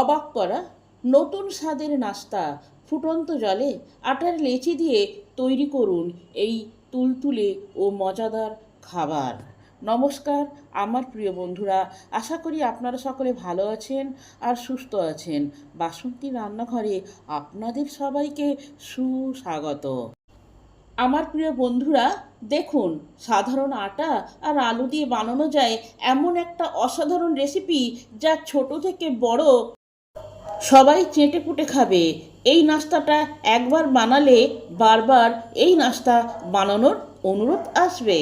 অবাক করা, নতুন স্বাদের নাস্তা ফুটন্ত জলে আটার লেচি দিয়ে তৈরি করুন এই তুলতুলে ও মজাদার খাবার। নমস্কার, আমার প্রিয় বন্ধুরা, আশা করি আপনারা সকলে ভালো আছেন আর সুস্থ আছেন। বাসন্তী রান্নাঘরে আপনাদের সবাইকে সুস্বাগত। আমার প্রিয় বন্ধুরা, দেখুন, সাধারণ আটা আর আলু দিয়ে বানানো যায় এমন একটা অসাধারণ রেসিপি যা ছোট থেকে বড় সবাই চেটে পুটে খাবে। এই নাস্তাটা একবার বানালে বারবার এই নাস্তা বানানোর অনুরোধ আসবে।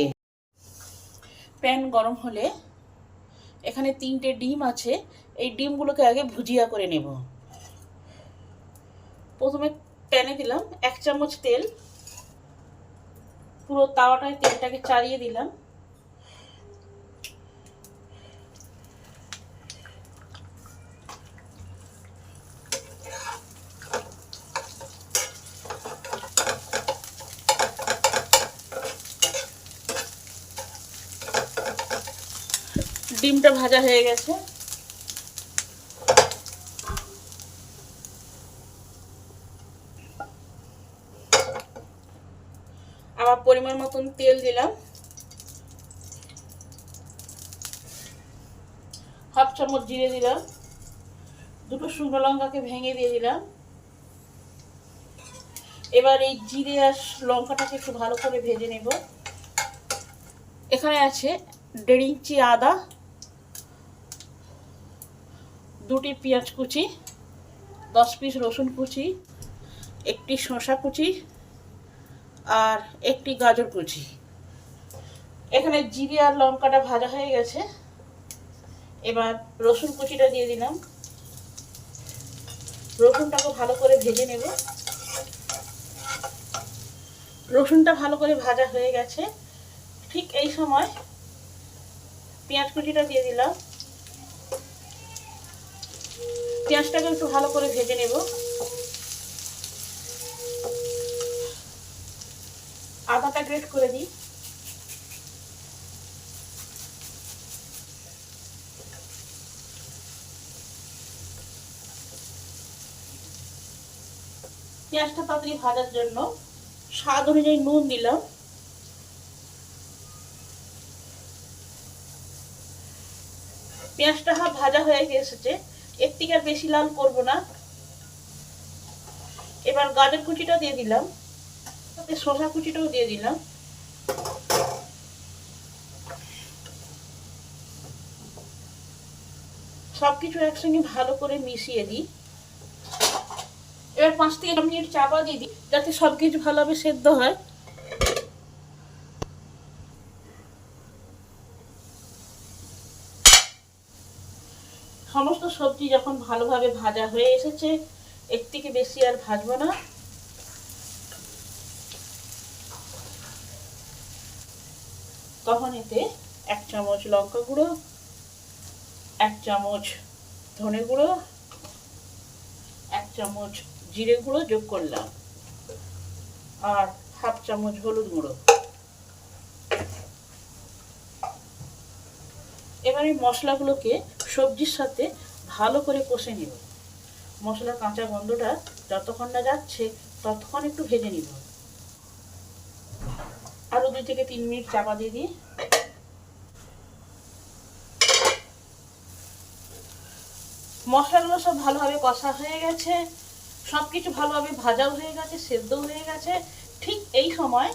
প্যান গরম হলে এখানে তিনটে ডিম আছে। এই ডিমগুলোকে আগে ভুজিয়া করে নেব। প্রথমে প্যানে দিলাম এক চামচ তেল। পুরো তাওয়াটায় তেলটাকে চালিয়ে দিলাম। ভাজা হয়ে গেছে। আবার পরিমাণ মতন তেল দিলাম। হাফ চামচ জিরে দিলাম। দুটো শুকনো লঙ্কাকে ভেঙে দিয়ে দিলাম। এবার এই জিরে আর লঙ্কাটাকে একটু ভালো করে ভেজে নেব। এখানে আছে দেড় ইঞ্চি আদা দুটি পেঁয়াজ কুচি, দশ পিস রসুন কুচি, একটি শসা কুচি আর একটি গাজর কুচি। এখানে জিরে আর লঙ্কাটা ভাজা হয়ে গেছে। এবার রসুন কুচিটা দিয়ে দিলাম। রসুনটাকে ভালো করে ভেজে নেব। রসুনটা ভালো করে ভাজা হয়ে গেছে। ঠিক এই সময় পেঁয়াজ কুচিটা দিয়ে দিলাম। পেঁয়াজটাকে একটু ভালো করে ভেজে নেব। আদাটা গ্রেট করে দিই। পেঁয়াজটা তাড়াতাড়ি ভাজার জন্য স্বাদ অনুযায়ী নুন দিলাম। পেঁয়াজটা ভাজা হয়ে এসেছে এর থেকে আর বেশি লাল করব না। এবার গাজর কুচিটা দিয়ে দিলাম। সাথে শসা কুচিটাও দিয়ে দিলাম। সবকিছু একসঙ্গে ভালো করে মিশিয়ে দিই। এবার পাঁচ থেকে মিনিট চাপা দিয়ে দিই, যাতে সবকিছু ভালোভাবে সেদ্ধ হয় সমস্ত সবজি যখন ভালোভাবে ভাজা হয়ে এসেছে, এর থেকে বেশি আর ভাজবো না। তখন এতে এক চামচ লঙ্কা গুঁড়ো, এক চামচ ধনে গুঁড়ো, এক চামচ জিরে গুঁড়ো যোগ করলাম। আর হাফ চামচ হলুদ গুঁড়ো। এবার মশলাগুলোকে সবজির সাথে ভালো করে কষে নিব। মশলার কাঁচা গন্ধটা যতক্ষণ না যাচ্ছে ততক্ষণ একটু ভেজে নিব। আরও দুই থেকে তিন মিনিট চাপা দিয়ে দিই। মশলাগুলো সব ভালোভাবে কষা হয়ে গেছে। সব কিছু ভালোভাবে ভাজাও হয়ে গেছে, সেদ্ধও হয়ে গেছে। ঠিক এই সময়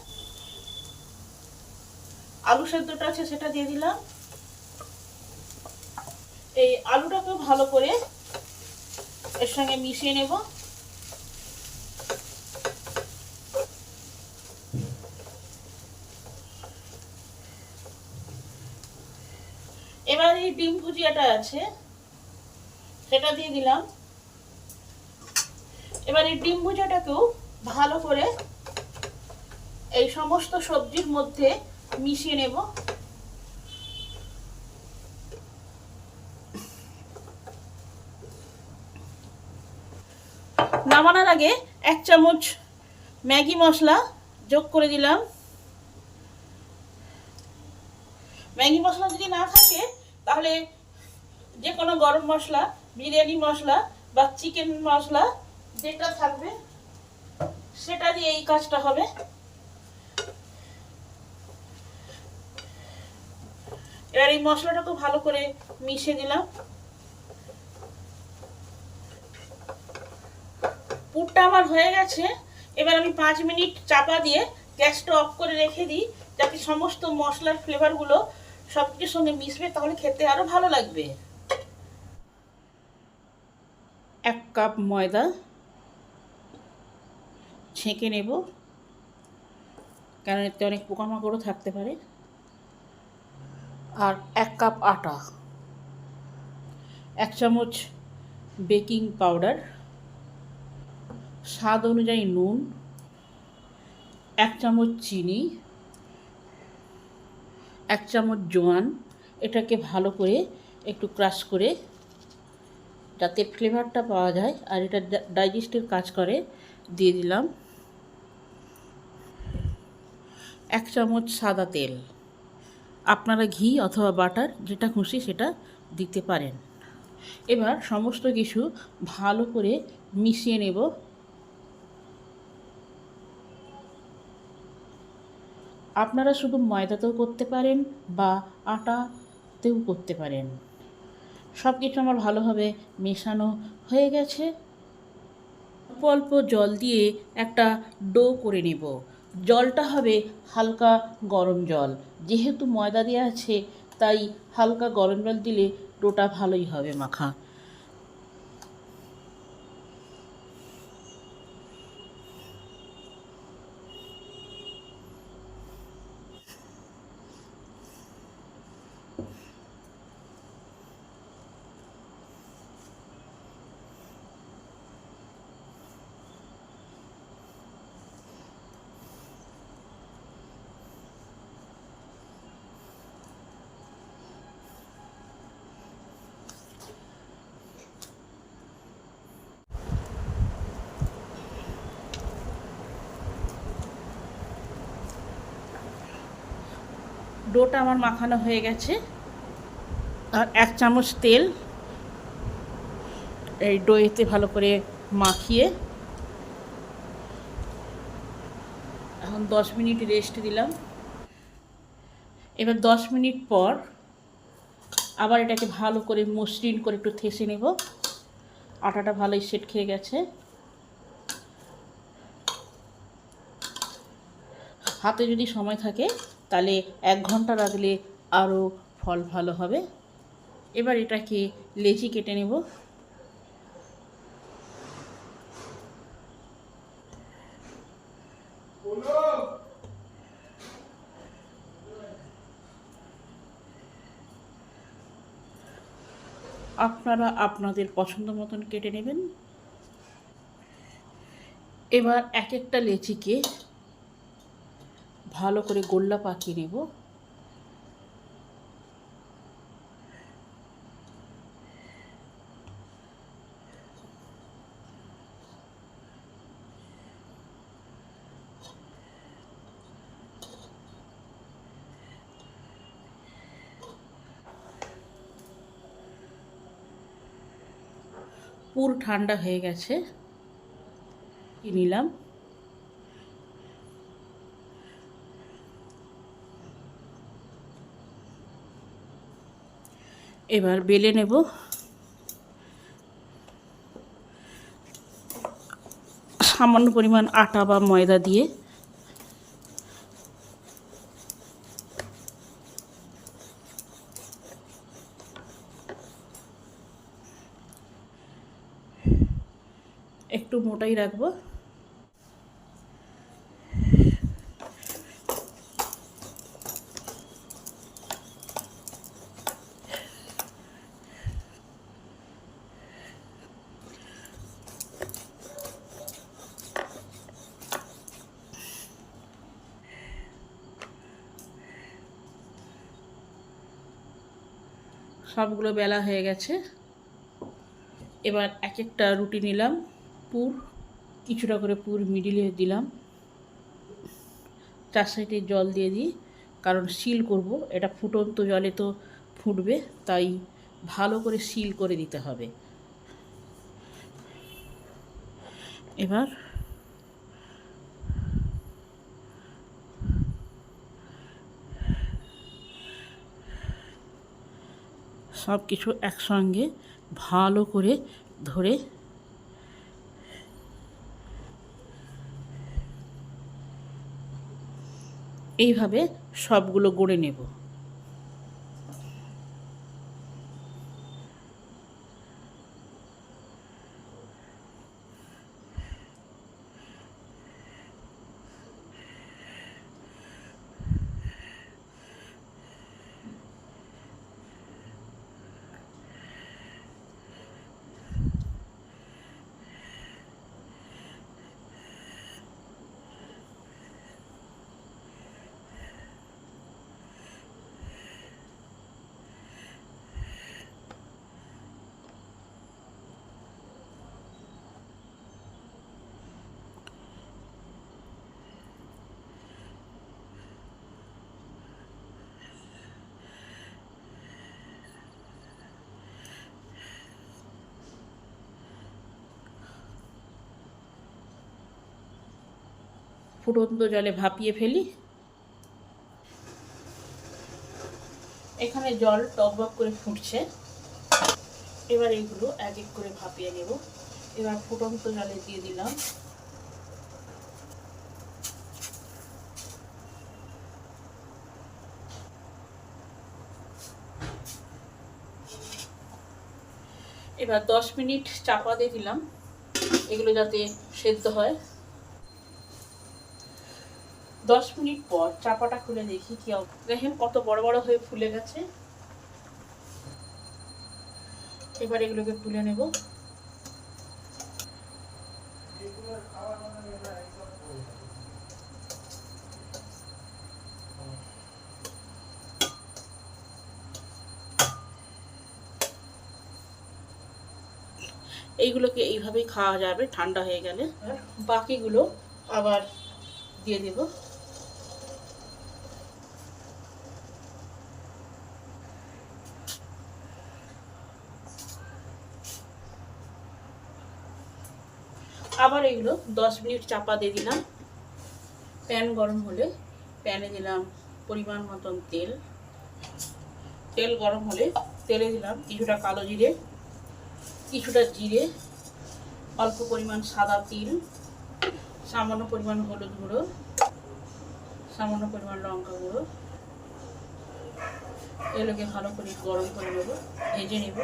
আলু সেদ্ধটা আছে সেটা দিয়ে দিলাম। এই আলুটাকেও ভালো করে এর সঙ্গে মিশিয়ে নেব। এবার এই ডিম ভুজিয়াটা আছে, সেটা দিয়ে দিলাম। এবার এই ডিম ভুজিয়াটাকেও ভালো করে এই সমস্ত সবজির মধ্যে মিশিয়ে নেব। নামানোর আগে এক চামচ ম্যাগি মশলা যোগ করে দিলাম। ম্যাগি মশলা যদি না থাকে, তাহলে যে কোনো গরম মশলা, বিরিয়ানি মশলা বা চিকেন মশলা যেটা থাকবে, সেটা দিয়ে এই কাজটা হবে। এবার এই মশলাটাকে ভালো করে মিশিয়ে দিলাম। পুরটা আমার হয়ে গেছে। এবার আমি পাঁচ মিনিট চাপা দিয়ে গ্যাসটা অফ করে রেখে দিই, যাতে সমস্ত মশলার ফ্লেভারগুলো সব কিছুর সঙ্গে মিশবে, তাহলে খেতে আরও ভালো লাগবে। এক কাপ ময়দা ছেঁকে নেব কারণ এতে অনেক পোকামাকড়ও থাকতে পারে। আর এক কাপ আটা, এক চামচ বেকিং পাউডার। স্বাদ অনুযায়ী নুন, এক চামচ চিনি, এক চামচ জোয়ান, এটাকে ভালো করে একটু ক্রাশ করে যাতে ফ্লেভারটা পাওয়া যায় আর এটা ডাইজেস্টের কাজ করে, দিয়ে দিলাম এক চামচ সাদা তেল। আপনারা ঘি অথবা বাটার যেটা খুশি সেটা দিতে পারেন। এবার সমস্ত কিছু ভালো করে মিশিয়ে নেব। আপনারা শুধু ময়দাতেও করতে পারেন বা আটাতেও করতে পারেন। সব কিছু আমার ভালোভাবে মেশানো হয়ে গেছে। অল্প অল্প জল দিয়ে একটা ডো করে নেব। জলটা হবে হালকা গরম জল। যেহেতু ময়দা দেওয়া আছে, তাই হালকা গরম জল দিলে ডোটা ভালোই হবে মাখা। ডোটা আমার মাখানো হয়ে গেছে। আর এক চামচ তেল এই ডোয়েতে ভালো করে মাখিয়ে এখন দশ মিনিট রেস্ট দিলাম। এবার দশ মিনিট পর আবার এটাকে ভালো করে মসৃণ করে একটু থেসে নেব। আটাটা ভালোই সেট খেয়ে গেছে। হাতে যদি সময় থাকে তাহলে এক ঘণ্টা রাখলে আরও ফল ভালো হবে। এবার এটাকে লেচি কেটে নেব। আপনারা আপনাদের পছন্দ মতন কেটে নেবেন। এবার এক একটা লেচিকে ভালো করে গোল্লা পাকিয়ে নেব। পুর ঠান্ডা হয়ে গেছে। নিলাম। এবার বেলে নেব। সামান্য পরিমাণ আটা বা ময়দা দিয়ে। একটু মোটাই রাখব। সবগুলো বেলা হয়ে গেছে। এবার এক একটা রুটি নিলাম, পুর, কিছুটা করে পুর মিডিলে দিলাম। চার সাইডে জল দিয়ে দিই, কারণ সিল করব, এটা ফুটন্ত জলে তো ফুটবে, তাই ভালো করে সিল করে দিতে হবে। এবার সব কিছু একসঙ্গে ভালো করে ধরে এইভাবে সবগুলো গড়ে নেব। ফুটন্ত জলে ভাপিয়ে ফেলি। এখানে জল টকবক করে ফুটছে। এবার এইগুলো এক এক করে ভাপিয়ে নেব। এবার ফুটন্ত জলে দিয়ে দিলাম। এবার দশ মিনিট চাপা দিয়ে দিলাম। এগুলো যাতে সেদ্ধ হয়। দশ মিনিট পর চাপাটা খুলে দেখি কি দেখেন কত বড় বড় হয়ে ফুলে গেছে। এবার এগুলোকে তুলে নেব। এইগুলোকে এইভাবেই খাওয়া যাবে, ঠান্ডা হয়ে গেলে। বাকিগুলো আবার দিয়ে দেব। আবার এগুলো দশ মিনিট চাপা দিয়ে দিলাম। প্যান গরম হলে প্যানে দিলাম পরিমাণ মতন তেল। তেল গরম হলে তেলে দিলাম কিছুটা কালো জিরে, কিছুটা জিরে, অল্প পরিমাণ সাদা তিল, সামান্য পরিমাণ হলুদ গুঁড়ো, সামান্য পরিমাণ লঙ্কা গুঁড়ো। এগুলোকে ভালো করে গরম করে নেব, ভেজে নেব।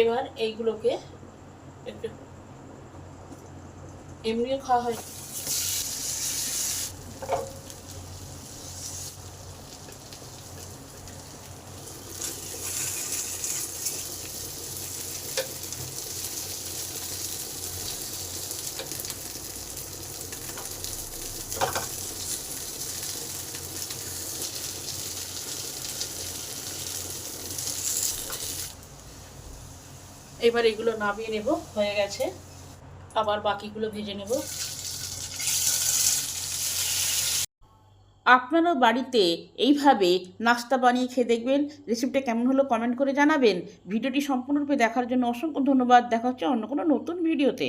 এবার এইগুলোকে এমনিও খাওয়া হয় এবার এগুলো নামিয়ে নেব, হয়ে গেছে। আবার বাকিগুলো ভেজে নেব। আপনারও বাড়িতে এইভাবে নাস্তা বানিয়ে খেয়ে দেখবেন। রেসিপিটা কেমন হলো কমেন্ট করে জানাবেন। ভিডিওটি সম্পূর্ণরূপে দেখার জন্য অসংখ্য ধন্যবাদ। দেখা হচ্ছে অন্য কোনো নতুন ভিডিওতে।